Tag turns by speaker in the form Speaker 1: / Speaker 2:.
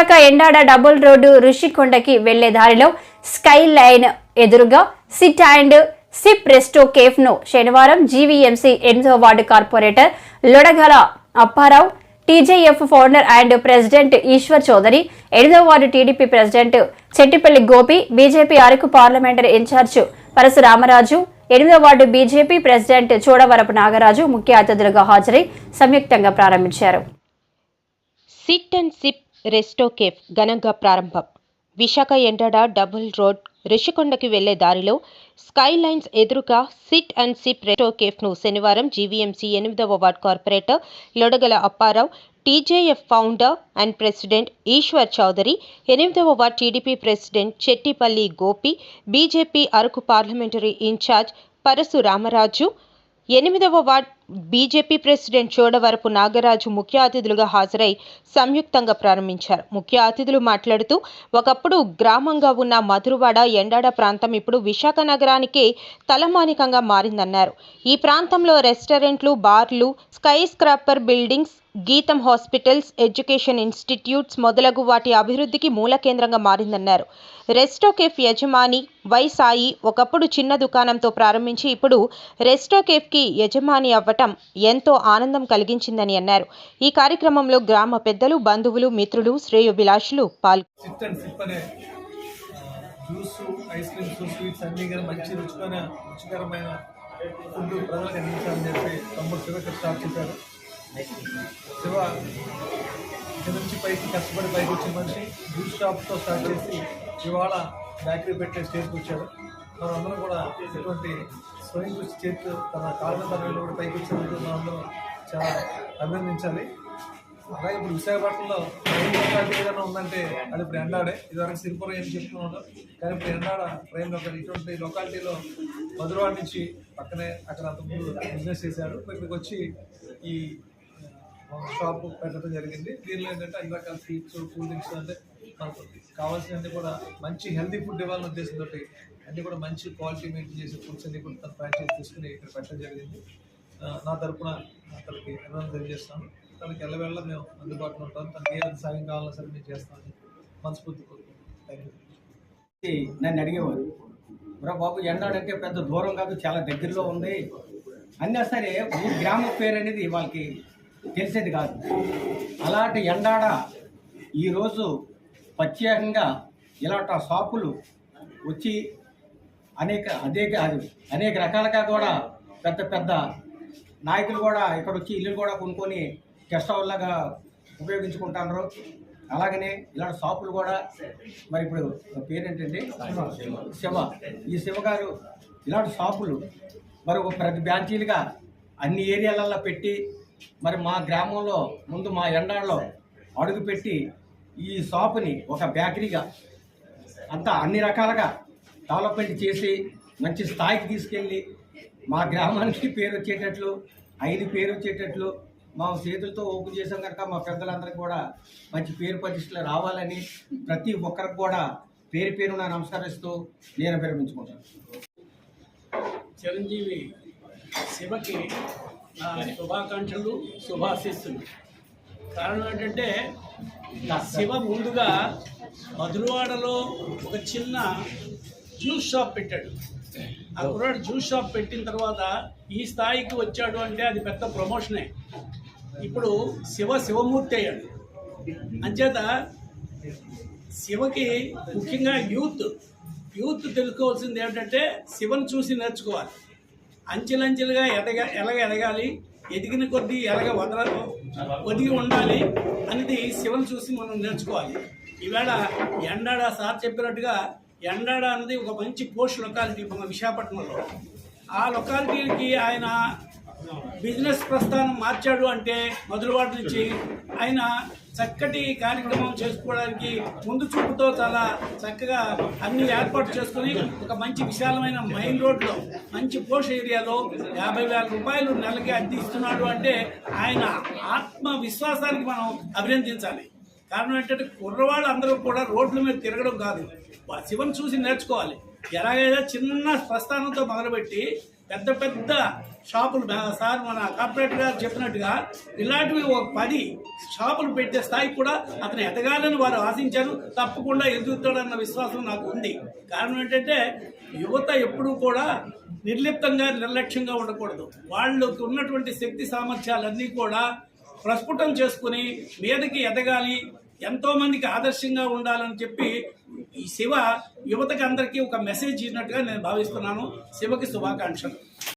Speaker 1: Visakha Endada double road ఋషికొండకి వెళ్ళే దారిలో స్కై లైన్ ఎదురుగా సిట్ అండ్ సిప్ రెస్టో కేఫ్ను శనివారం జీవీఎంసీ ఎనిమిదవ ward corporator Lodagala Apparao TJF founder and president Eshwar Chowdary ఎనిమిదవ ward TDP president Chettipalli Gopi BJP Araku parliamentary incharge Parasuramaraju ఎనిమిదవ ward BJP president Chudavarapu Nagaraju ముఖ్య అతిథులుగా హాజరై సంయుక్తంగా ప్రారంభించారు.
Speaker 2: Sit and sip resto cafe ఘనంగా ప్రారంభం. విశాఖ ఎండడ డబుల్ రోడ్ రిషికొండకి వెళ్ళే దారిలో స్కై లైన్స్ ఎదురుగా సిట్ అండ్ సిప్ రెస్టో కేఫ్ను శనివారం జీవీఎంసీ ఎనిమిదవ ward corporator Lodagala Apparao TJF founder and president Eshwar Chowdary ఎనిమిదవ ward TDP president Chettipalli Gopi BJP Araku parliamentary incharge Parasu Ramaraju ఎనిమిదవ ward BJP president Chodavarapu Nagaraju ముఖ్య అతిథులుగా హాజరై సంయుక్తంగా ప్రారంభించారు. ముఖ్య అతిథులు మాట్లాడుతూ ఒకప్పుడు గ్రామంగా ఉన్న మధురవాడ ఎండాడ ప్రాంతం ఇప్పుడు విశాఖ నగరానికి తలమానికంగా మారిందన్నారు. ఈ ప్రాంతంలో రెస్టారెంట్లు బార్లు skyscraper buildings GITAM hospitals education institutes మొదలగు వాటి అభివృద్ధికి మూల కేంద్రంగా మారిందన్నారు. రెస్టోకేఫ్ యజమాని వై సాయి ఒకప్పుడు చిన్న దుకాణంతో ప్రారంభించి ఇప్పుడు రెస్టోకేఫ్కి యజమాని అవ్వటం ఎంతో ఆనందం కలిగించిందని అన్నారు. ఈ కార్యక్రమంలో గ్రామ పెద్దలు బంధువులు మిత్రులు శ్రేయోభిలాషులు పాల్గొన్నారు
Speaker 3: జ్యూస్ ఐస్ క్రీమ్స్ స్వీట్స్ అన్నీ కూడా మంచి రుచికరమైన రుచికరమైన ఫుడ్ ప్రజలకు అందించాలని చెప్పి తమ్ముడు శివకర్ స్టార్ట్ చేశారు. శివ కింద నుంచి పైకి కష్టపడి పైకి వచ్చిన మనిషి జ్యూస్ షాప్తో స్టార్ట్ చేసి ఇవాళ బేకరీ పెట్టే స్టేజ్కి వచ్చాడు. మనం అందరం కూడా ఇటువంటి స్వయం కృషి చేస్తూ తన కాళ్ళ తన కూడా పైకి వచ్చినందుకు మనం అందరం చాలా అభినందించాలి. అలాగే ఇప్పుడు విశాఖపట్నంలో ఏదైనా ఉందంటే అది ఇప్పుడు ఎండాడే ఇదివరకు సిరిపురం ఏం చెప్తున్నాడు. కానీ ఇప్పుడు ఎండాడ ప్రైమ్ లొకాలిటీ ఇటువంటి లొకాలిటీలో మధురవాడ నుంచి పక్కనే అక్కడ అంతకుముందు బిజినెస్ చేశాడు. ఇక్కడికి వచ్చి ఈ షాప్ పెట్టడం జరిగింది. దీనిలో ఏంటంటే అన్ని రకాల స్వీట్స్ కూల్ డ్రింక్స్ అంటే మనకు కావాల్సినవన్నీ కూడా మంచి హెల్తీ ఫుడ్ ఇవ్వాలనే ఉద్దేశంతో అన్నీ కూడా మంచి క్వాలిటీ మెయింటైన్ చేసే ఫుడ్స్ అన్ని కూడా తన చేసి తీసుకుని ఇక్కడ పెట్టడం జరిగింది. నా తరపున అతనికి అభినందన తెలియజేస్తాను. తనకి ఎల్లవేళ మేము అందుబాటులో ఉంటాం. తనకి ఏ సాయం కావాలన్నా సరే మేము చేస్తామని మనస్ఫూర్తి కోరుకుంటాం థ్యాంక్
Speaker 4: నన్ను అడిగేవారు బ్రో బాబు ఎండాడంటే పెద్ద దూరం కాదు చాలా దగ్గరలో ఉంది. అన్నా సరే ఊరు గ్రామ పేరు అనేది వాళ్ళకి తెలిసేది కాదు. అలాంటి ఎండాడ ఈరోజు ప్రత్యేకంగా ఇలాంటి షాపులు వచ్చి అనేక అనేక అది అనేక రకాలుగా కూడా పెద్ద పెద్ద నాయకులు కూడా ఇక్కడ వచ్చి ఇల్లు కూడా కొనుక్కొని గెస్ట్ హౌస్ లాగా ఉపయోగించుకుంటున్నారు. అలాగనే ఇలాంటి షాపులు కూడా మరి ఇప్పుడు పేరేంటంటే శివ. ఈ శివ గారు ఇలాంటి షాపులు మరి ఒక ప్రతి బ్రాంచీలుగా అన్ని ఏరియాలలో పెట్టి మరి మా గ్రామంలో ముందు మా ఎండాళ్ళలో అడుగుపెట్టి ఈ షాపుని ఒక బేకరీగా అంతా అన్ని రకాలుగా డెవలప్మెంట్ చేసి మంచి స్థాయికి తీసుకెళ్ళి మా గ్రామానికి పేరు వచ్చేటట్లు ఐదు పేరు వచ్చేటట్లు మా చేతులతో ఓపెన్ చేసాం కనుక మా పెద్దలందరికీ కూడా మంచి పేరు ప్రతిష్టలు రావాలని ప్రతి ఒక్కరికి కూడా పేరు పేరు నా నమస్కరిస్తూ నేను విరమించుకుంటాను
Speaker 5: చిరంజీవి శివకి నా శుభాకాంక్షలు శుభాశిస్తులు కారణం ఏంటంటే శివ ముందుగా మధురవాడలో ఒక చిన్న జ్యూస్ షాప్ పెట్టాడు. ఆ కుర్రాడు జ్యూస్ షాప్ పెట్టిన తర్వాత ఈ స్థాయికి వచ్చాడు అంటే అది పెద్ద ప్రమోషనే. ఇప్పుడు శివ శివమూర్తి అయ్యాడు. అంచేత శివకి ముఖ్యంగా యూత్ యూత్ తెలుసుకోవాల్సింది ఏమిటంటే శివను చూసి నేర్చుకోవాలి. అంచెలంచెలుగా ఎదగ ఎలాగ ఎదగాలి ఎదిగిన కొద్దీ ఎలాగ వదల ఒదిగి ఉండాలి అనేది శివను చూసి మనం నేర్చుకోవాలి. ఈవేళ ఎండాడ సార్ చెప్పినట్టుగా ఎండాడ అనేది ఒక మంచి పోస్ట్ లొకాలిటీ మన విశాఖపట్నంలో. ఆ లొకాలిటీకి ఆయన బిజినెస్ ప్రస్థానం మార్చాడు అంటే మొదలువాటి నుంచి ఆయన చక్కటి కార్యక్రమం చేసుకోవడానికి ముందు చూపుతో చాలా చక్కగా అన్ని ఏర్పాటు చేసుకుని ఒక మంచి విశాలమైన మెయిన్ రోడ్లో మంచి పోష్ ఏరియాలో యాభై వేల రూపాయలు నెలకి అద్దె ఇస్తున్నాడు అంటే ఆయన ఆత్మవిశ్వాసానికి మనం అభినందించాలి. కారణం ఏంటంటే కుర్రవాళ్ళు అందరూ కూడా రోడ్ల మీద తిరగడం కాదు. వా- శివను చూసి నేర్చుకోవాలి. ఎలాగైనా చిన్న ప్రస్థానంతో మొదలుపెట్టి పెద్ద పెద్ద షాపులు సార్ మన కార్పొరేటర్ గారు చెప్పినట్టుగా ఇలాంటివి ఒక పది షాపులు పెట్టే స్థాయికి కూడా అతను ఎదగాలని వారు ఆశించారు. తప్పకుండా ఎదుగుతాడన్న విశ్వాసం నాకు ఉంది. కారణం ఏంటంటే యువత ఎప్పుడూ కూడా నిర్లిప్తంగా నిర్లక్ష్యంగా ఉండకూడదు. వాళ్ళకు ఉన్నటువంటి శక్తి సామర్థ్యాలన్నీ కూడా ప్రస్ఫుటం చేసుకుని మీదకి ఎదగాలి ఎంతో మందికి ఆదర్శంగా ఉండాలని చెప్పి ఈ శివ యువతకి అందరికీ ఒక మెసేజ్ ఇచ్చినట్టుగా నేను భావిస్తున్నాను. శివకి శుభాకాంక్షలు.